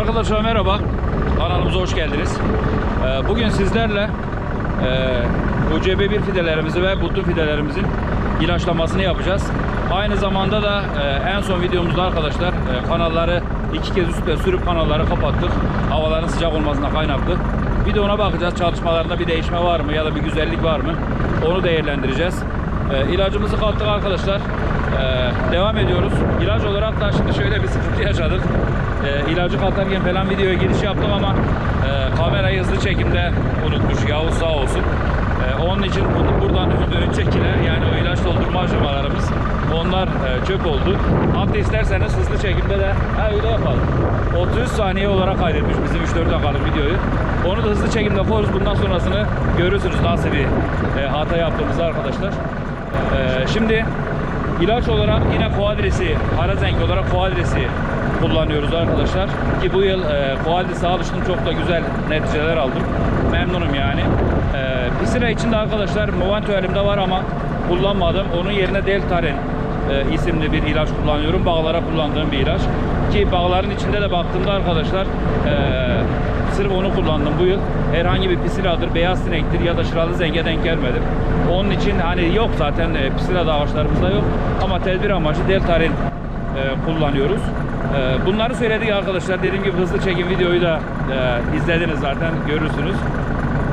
Arkadaşlar merhaba. Kanalımıza hoş geldiniz. Ee, Bugün sizlerle e, UCB1 fidelerimizi ve butu fidelerimizin ilaçlamasını yapacağız. Aynı zamanda da e, en son videomuzda arkadaşlar e, kanalları iki kez üstte sürüp kanalları kapattık. Havaların sıcak olmasına kaynaklı. Bir de ona bakacağız çalışmalarında bir değişme var mı ya da bir güzellik var mı? Onu değerlendireceğiz. E, ilacımızı kattık arkadaşlar. E, devam ediyoruz. İlaç olarak da şimdi şöyle bir sıkıntı yaşadık. E, ilacı katarken falan videoya giriş yaptım ama e, kamerayı hızlı çekimde unutmuş Yavuz sağ olsun. E, onun için bunu buradan ön çekiler yani o ilaç doldurma aşamalarımız onlar e, çöp oldu. Hatta isterseniz hızlı çekimde de ha, öyle yapalım. 33 saniye olarak kaydetmiş bizim 3-4 dakikalık videoyu. Onu da hızlı çekimde koyarız. Bundan sonrasını görürsünüz nasıl bir e, hata yaptığımızı arkadaşlar. E, şimdi ilaç olarak yine Quadris'i, Harazenk olarak Quadris'i kullanıyoruz arkadaşlar. Ki bu yıl e, Quadris'e alıştım. Çok da güzel neticeler aldım. Memnunum yani. E, Pisira için de arkadaşlar Movento elimde var ama kullanmadım. Onun yerine Deltaren e, isimli bir ilaç kullanıyorum. Bağlara kullandığım bir ilaç. Ki bağların içinde de baktığımda arkadaşlar e, sırf onu kullandım bu yıl. Herhangi bir pisiladır, beyaz sinektir ya da şıralı zenge denk gelmedim. Onun için hani yok zaten e, pisila da ağaçlarımızda yok. Ama tedbir amaçlı Deltaren e, kullanıyoruz. E, bunları söyledik arkadaşlar. Dediğim gibi hızlı çekim videoyu da e, izlediniz zaten görürsünüz.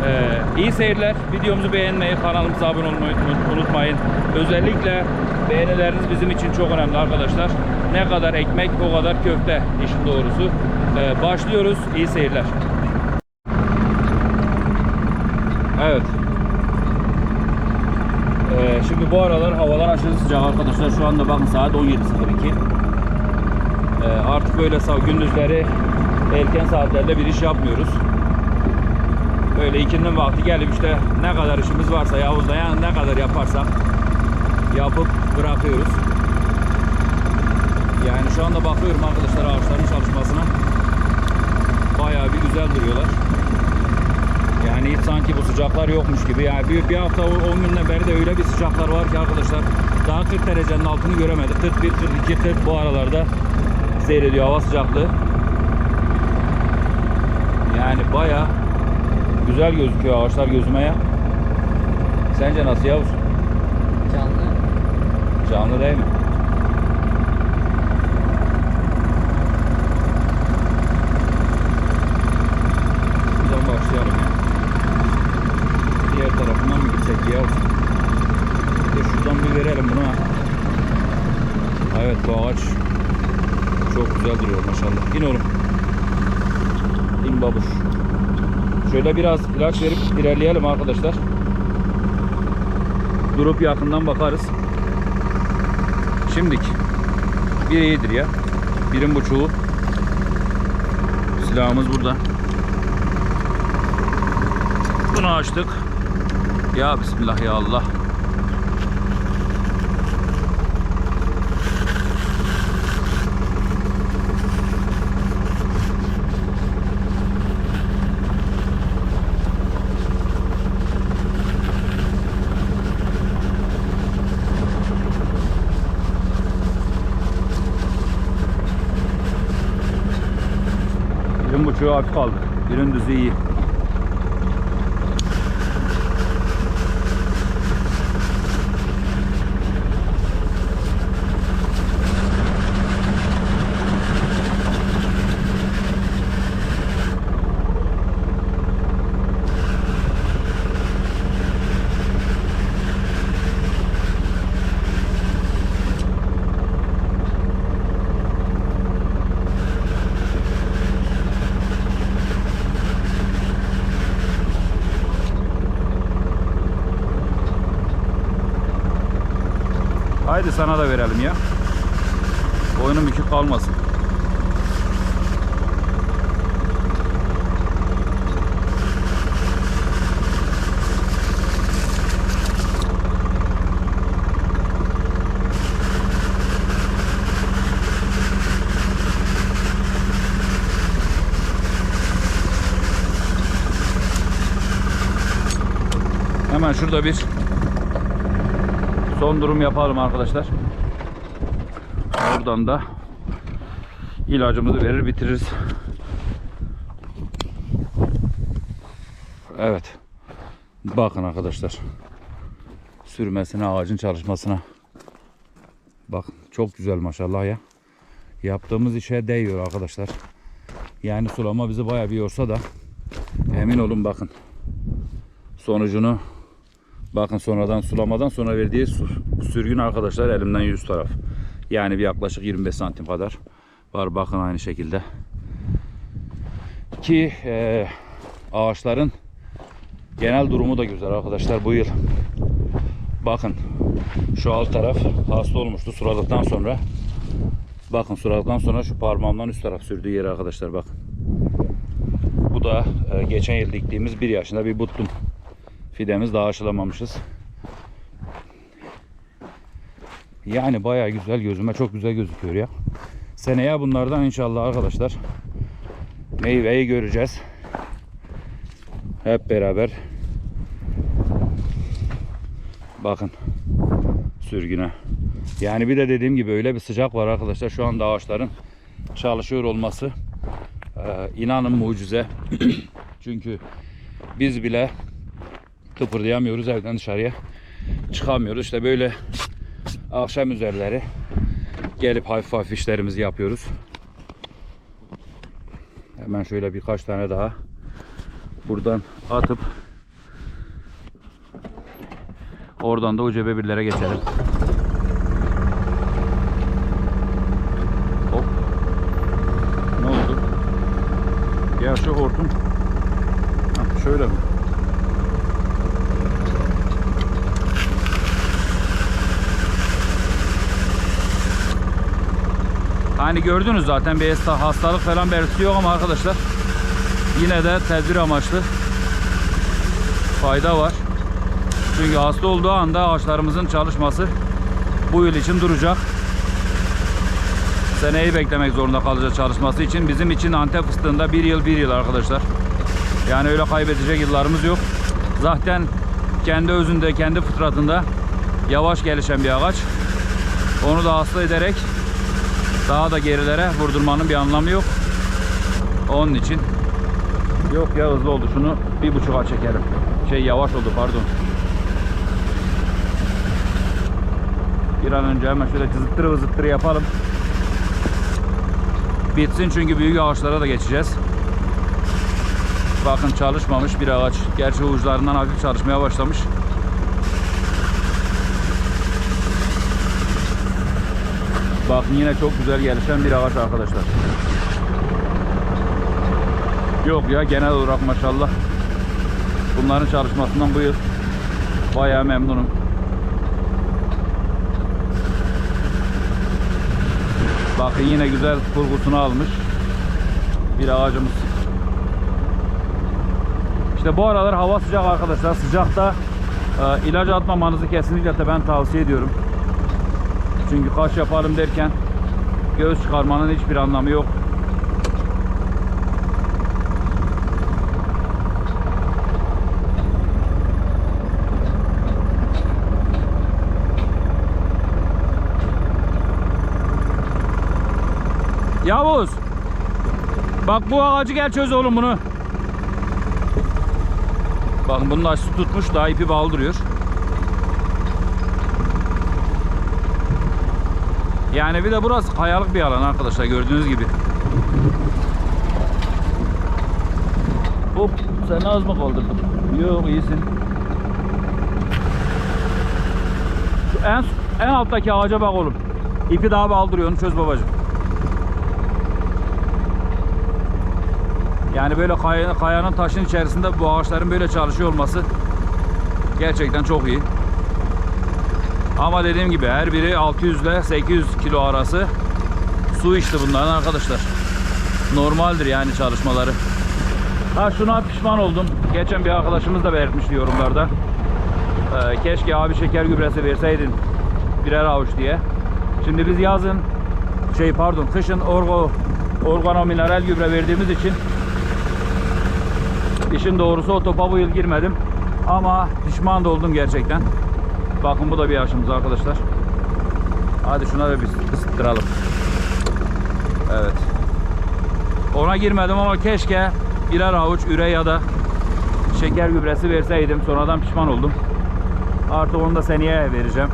Ee, iyi seyirler. Videomuzu beğenmeyi, kanalımıza abone olmayı unut- unutmayın. Özellikle beğenileriniz bizim için çok önemli arkadaşlar. Ne kadar ekmek o kadar köfte işin doğrusu. Ee, başlıyoruz. İyi seyirler. Evet. Ee, şimdi bu aralar havalar aşırı sıcak arkadaşlar. Şu anda bakın saat 17.02. Ee, artık böyle gündüzleri erken saatlerde bir iş yapmıyoruz. Böyle ikindin vakti gelip işte ne kadar işimiz varsa Yavuz'la yani ne kadar yaparsak yapıp bırakıyoruz. Yani şu anda bakıyorum arkadaşlar ağaçların çalışmasına. Bayağı bir güzel duruyorlar. Yani hiç sanki bu sıcaklar yokmuş gibi. Yani bir, bir hafta 10 günden beri de öyle bir sıcaklar var ki arkadaşlar. Daha 40 derecenin altını göremedik. 41, 42, 40 bu aralarda seyrediyor hava sıcaklığı. Yani bayağı güzel gözüküyor ağaçlar gözüme ya. Sence nasıl Yavuz? Canlı. Canlı değil mi? Buradan başlayalım ya. Diğer tarafından mı gitsek Yavuz? Bir de şuradan bir verelim buna. Evet bu ağaç çok güzel duruyor maşallah. İn oğlum. İn babuş. Şöyle biraz ilaç verip ilerleyelim arkadaşlar. Durup yakından bakarız. Şimdik. Bir iyidir ya. Birin buçuğu. Silahımız burada. Bunu açtık. Ya Bismillah ya Allah. Buçuğu hafif kaldı. Birin düzü iyi. Haydi sana da verelim ya. Boynum bükük kalmasın. Hemen şurada bir Son durum yapalım arkadaşlar. Buradan da ilacımızı verir bitiririz. Evet. Bakın arkadaşlar. Sürmesine, ağacın çalışmasına. Bak çok güzel maşallah ya. Yaptığımız işe değiyor arkadaşlar. Yani sulama bizi bayağı bir yorsa da emin olun bakın. Sonucunu bakın sonradan sulamadan sonra verdiği sürgün arkadaşlar elimden yüz taraf. Yani bir yaklaşık 25 santim kadar var bakın aynı şekilde. Ki eee, ağaçların genel durumu da güzel arkadaşlar bu yıl. Bakın şu alt taraf hasta olmuştu suladıktan sonra. Bakın suladıktan sonra şu parmağımdan üst taraf sürdüğü yeri arkadaşlar bakın. Bu da e, geçen yıl diktiğimiz bir yaşında bir butlum. Fidemiz daha aşılamamışız. Yani bayağı güzel gözüme çok güzel gözüküyor ya. Seneye bunlardan inşallah arkadaşlar meyveyi göreceğiz. Hep beraber. Bakın sürgüne. Yani bir de dediğim gibi öyle bir sıcak var arkadaşlar. Şu anda ağaçların çalışıyor olması e, inanın mucize. Çünkü biz bile kıpırdayamıyoruz evden dışarıya çıkamıyoruz. İşte böyle akşam üzerleri gelip hafif hafif işlerimizi yapıyoruz. Hemen şöyle birkaç tane daha buradan atıp oradan da o cebe birlere geçelim. Hop. Ne oldu? Ya hortum. Şöyle mi? Hani gördünüz zaten bir hasta- hastalık falan belirtisi yok ama arkadaşlar yine de tedbir amaçlı fayda var. Çünkü hasta olduğu anda ağaçlarımızın çalışması bu yıl için duracak. Seneyi beklemek zorunda kalacağız çalışması için. Bizim için Antep fıstığında bir yıl bir yıl arkadaşlar. Yani öyle kaybedecek yıllarımız yok. Zaten kendi özünde, kendi fıtratında yavaş gelişen bir ağaç. Onu da hasta ederek daha da gerilere vurdurmanın bir anlamı yok. Onun için yok ya hızlı oldu. Şunu bir buçuğa çekelim. Şey yavaş oldu pardon. Bir an önce hemen şöyle zıttırı vızıttırı yapalım. Bitsin çünkü büyük ağaçlara da geçeceğiz. Bakın çalışmamış bir ağaç. Gerçi uçlarından hafif çalışmaya başlamış. Bakın yine çok güzel gelişen bir ağaç arkadaşlar. Yok ya genel olarak maşallah. Bunların çalışmasından bu yıl bayağı memnunum. Bakın yine güzel kurgusunu almış bir ağacımız. İşte bu aralar hava sıcak arkadaşlar. Sıcakta e, ilaç atmamanızı kesinlikle ben tavsiye ediyorum. Çünkü kaş yapalım derken göz çıkarmanın hiçbir anlamı yok. Yavuz. Bak bu ağacı gel çöz oğlum bunu. Bakın bunun aşısı tutmuş daha ipi bağlı duruyor. Yani bir de burası kayalık bir alan arkadaşlar gördüğünüz gibi. Hop sen az mı kaldırdın? Yok iyisin. Şu en, en alttaki ağaca bak oğlum. İpi daha bağlı duruyor onu çöz babacığım. Yani böyle kaya, kayanın taşın içerisinde bu ağaçların böyle çalışıyor olması gerçekten çok iyi. Ama dediğim gibi her biri 600 ile 800 kilo arası su içti bunların arkadaşlar. Normaldir yani çalışmaları. Ha şuna pişman oldum. Geçen bir arkadaşımız da belirtmişti yorumlarda. Ee, keşke abi şeker gübresi verseydin birer avuç diye. Şimdi biz yazın şey pardon kışın orgo organo mineral gübre verdiğimiz için işin doğrusu o topa bu yıl girmedim. Ama pişman da oldum gerçekten. Bakın bu da bir aşımız arkadaşlar. Hadi şuna da bir ısıttıralım. Evet. Ona girmedim ama keşke birer avuç üre ya da şeker gübresi verseydim sonradan pişman oldum. Artık onu da seneye vereceğim.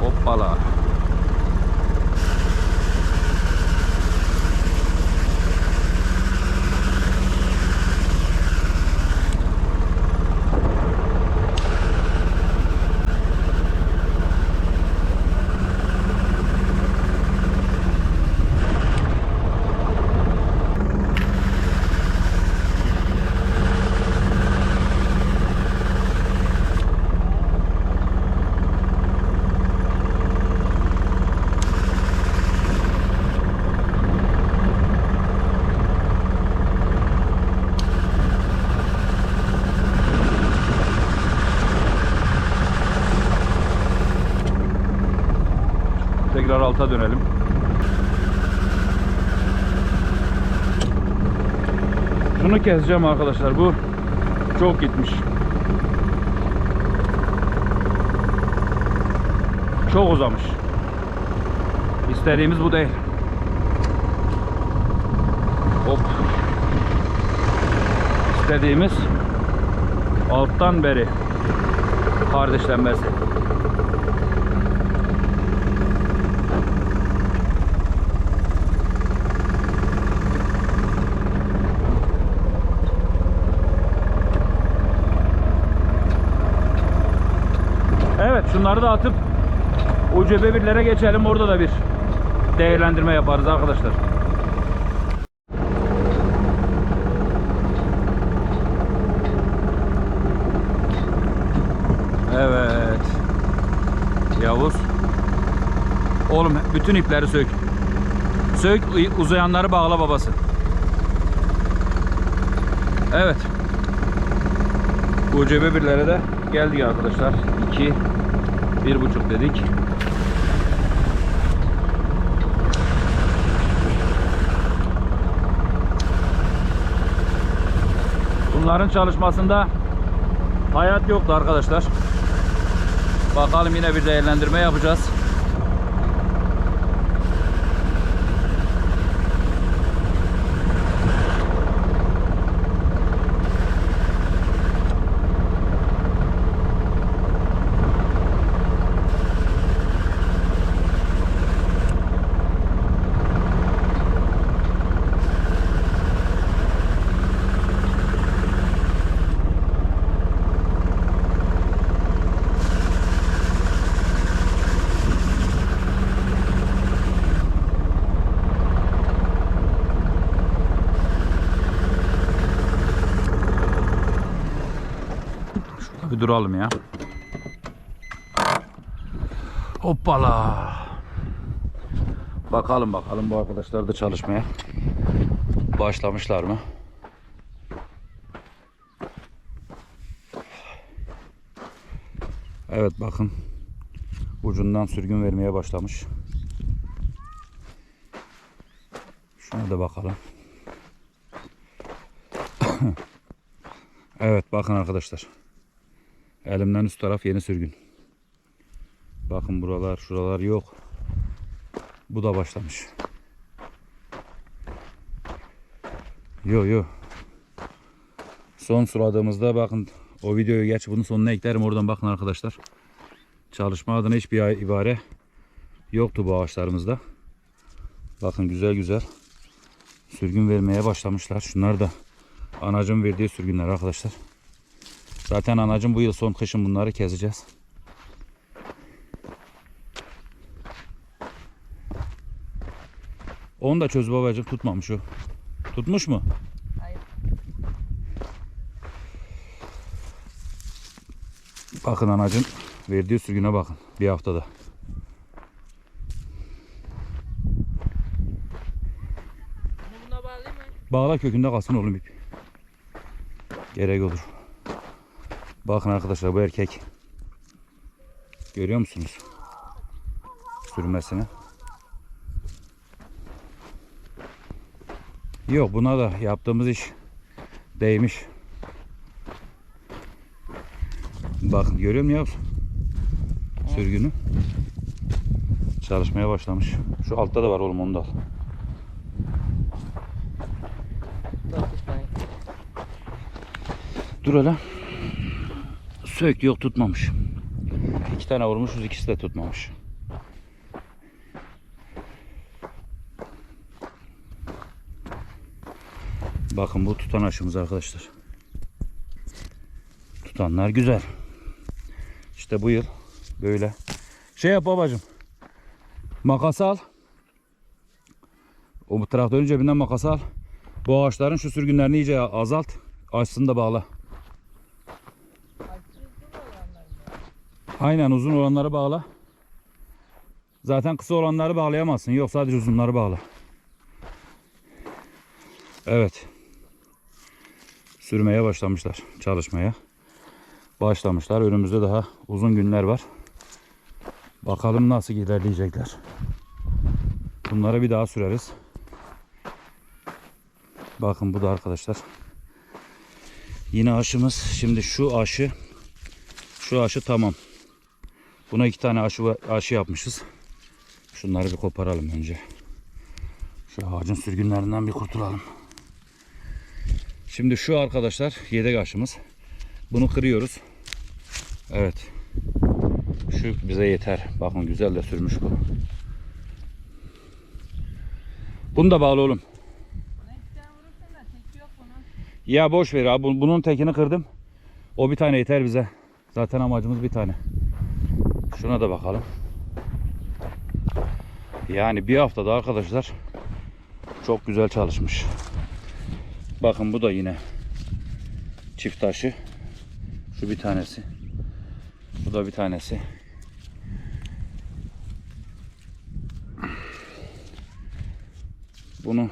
Hoppala. Tekrar alta dönelim. Şunu keseceğim arkadaşlar. Bu çok gitmiş. Çok uzamış. İstediğimiz bu değil. Hop. İstediğimiz alttan beri kardeşlenmesi. Evet şunları da atıp UCB birlere geçelim. Orada da bir değerlendirme yaparız arkadaşlar. Evet. Yavuz. Oğlum bütün ipleri sök. Sök uzayanları bağla babası. Evet. UCB birlere de geldik arkadaşlar. 2 bir buçuk dedik. Bunların çalışmasında hayat yoktu arkadaşlar. Bakalım yine bir değerlendirme yapacağız. Bir duralım ya. Hoppala. Bakalım bakalım bu arkadaşlar da çalışmaya başlamışlar mı? Evet bakın ucundan sürgün vermeye başlamış. Şuna da bakalım. evet bakın arkadaşlar. Elimden üst taraf yeni sürgün. Bakın buralar şuralar yok. Bu da başlamış. Yo yo. Son suladığımızda bakın o videoyu geç bunun sonuna eklerim oradan bakın arkadaşlar. Çalışma adına hiçbir ibare yoktu bu ağaçlarımızda. Bakın güzel güzel sürgün vermeye başlamışlar. Şunlar da anacım verdiği sürgünler arkadaşlar. Zaten anacım bu yıl son kışın bunları keseceğiz. Onu da çöz babacığım tutmamış o. Tutmuş mu? Hayır. Bakın anacım verdiği sürgüne bakın bir haftada. Bağla kökünde kalsın oğlum ip. Gerek olur. Bakın arkadaşlar bu erkek. Görüyor musunuz? Sürmesini. Yok buna da yaptığımız iş Değmiş. Bakın görüyor musun yavrum? Sürgünü. Çalışmaya başlamış. Şu altta da var oğlum onu da al. Dur hele. Sök yok tutmamış. İki tane vurmuşuz ikisi de tutmamış. Bakın bu tutan aşımız arkadaşlar. Tutanlar güzel. İşte bu yıl böyle. Şey yap babacım. Makas al. O traktörün cebinden makas al. Bu ağaçların şu sürgünlerini iyice azalt. Açsın da bağla. Aynen uzun olanları bağla. Zaten kısa olanları bağlayamazsın. Yok sadece uzunları bağla. Evet. Sürmeye başlamışlar. Çalışmaya. Başlamışlar. Önümüzde daha uzun günler var. Bakalım nasıl ilerleyecekler. Bunları bir daha süreriz. Bakın bu da arkadaşlar. Yine aşımız. Şimdi şu aşı şu aşı tamam. Buna iki tane aşı, aşı yapmışız. Şunları bir koparalım önce. Şu ağacın sürgünlerinden bir kurtulalım. Şimdi şu arkadaşlar yedek aşımız. Bunu kırıyoruz. Evet. Şu bize yeter. Bakın güzel de sürmüş bu. Bunu da bağlı oğlum. Ya boş ver abi. Bun- Bunun tekini kırdım. O bir tane yeter bize. Zaten amacımız bir tane. Şuna da bakalım. Yani bir haftada arkadaşlar çok güzel çalışmış. Bakın bu da yine çift taşı. Şu bir tanesi. Bu da bir tanesi. Bunu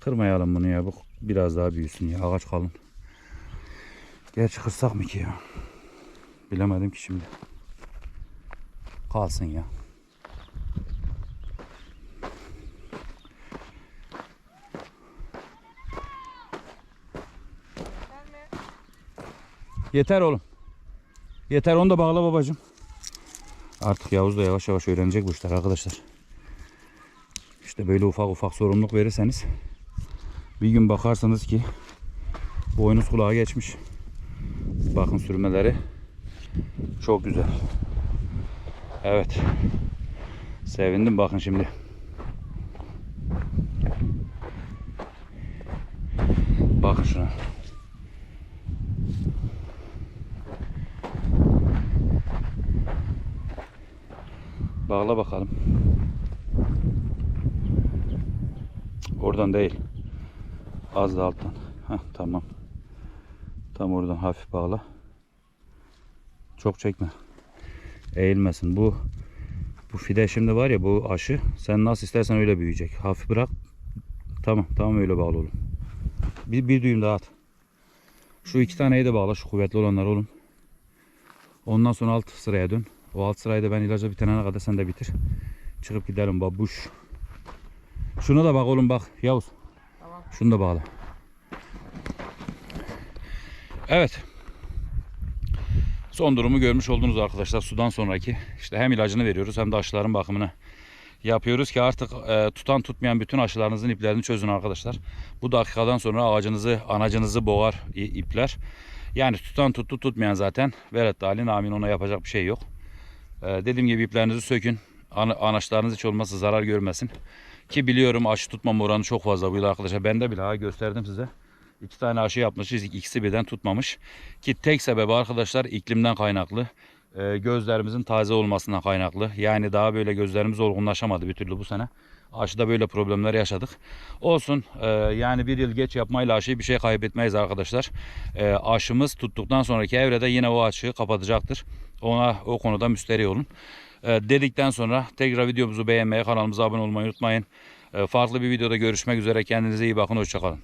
kırmayalım bunu ya. Bu biraz daha büyüsün ya. Ağaç kalın. Gerçi kırsak mı ki ya? Bilemedim ki şimdi. Kalsın ya. Yeter oğlum. Yeter onu da bağla babacığım. Artık Yavuz da yavaş yavaş öğrenecek bu işler arkadaşlar. İşte böyle ufak ufak sorumluluk verirseniz bir gün bakarsınız ki boynuz kulağa geçmiş. Bakın sürmeleri çok güzel. Evet. Sevindim bakın şimdi. Bakın şuna. Bağla bakalım. Oradan değil. Az da alttan. Heh, tamam. Tam oradan hafif bağla. Çok çekme. Eğilmesin. Bu bu fide şimdi var ya bu aşı sen nasıl istersen öyle büyüyecek. Hafif bırak. Tamam tamam öyle bağlı oğlum. Bir, bir düğüm daha at. Şu iki taneyi de bağla şu kuvvetli olanlar oğlum. Ondan sonra alt sıraya dön. O alt sırayı da ben ilaca bitirene kadar sen de bitir. Çıkıp gidelim babuş. Şuna da bak oğlum bak Yavuz. Tamam. Şunu da bağla. Evet. Son durumu görmüş oldunuz arkadaşlar. Sudan sonraki işte hem ilacını veriyoruz hem de aşıların bakımını yapıyoruz ki artık e, tutan tutmayan bütün aşılarınızın iplerini çözün arkadaşlar. Bu dakikadan sonra ağacınızı, anacınızı boğar ipler. Yani tutan tuttu tutmayan zaten. Velet dalin amin ona yapacak bir şey yok. E, dediğim gibi iplerinizi sökün. Ana, anaçlarınız hiç olmazsa zarar görmesin. Ki biliyorum aşı tutmama oranı çok fazla bu yıl arkadaşlar. Ben de bile ha gösterdim size. İki tane aşı yapmışız. ikisi birden tutmamış. Ki tek sebebi arkadaşlar iklimden kaynaklı. Ee, gözlerimizin taze olmasından kaynaklı. Yani daha böyle gözlerimiz olgunlaşamadı bir türlü bu sene. Aşıda böyle problemler yaşadık. Olsun ee, yani bir yıl geç yapmayla aşıyı bir şey kaybetmeyiz arkadaşlar. Ee, aşımız tuttuktan sonraki evrede yine o aşıyı kapatacaktır. Ona o konuda müsterih olun. Ee, dedikten sonra tekrar videomuzu beğenmeyi, kanalımıza abone olmayı unutmayın. Farklı bir videoda görüşmek üzere. Kendinize iyi bakın. Hoşçakalın.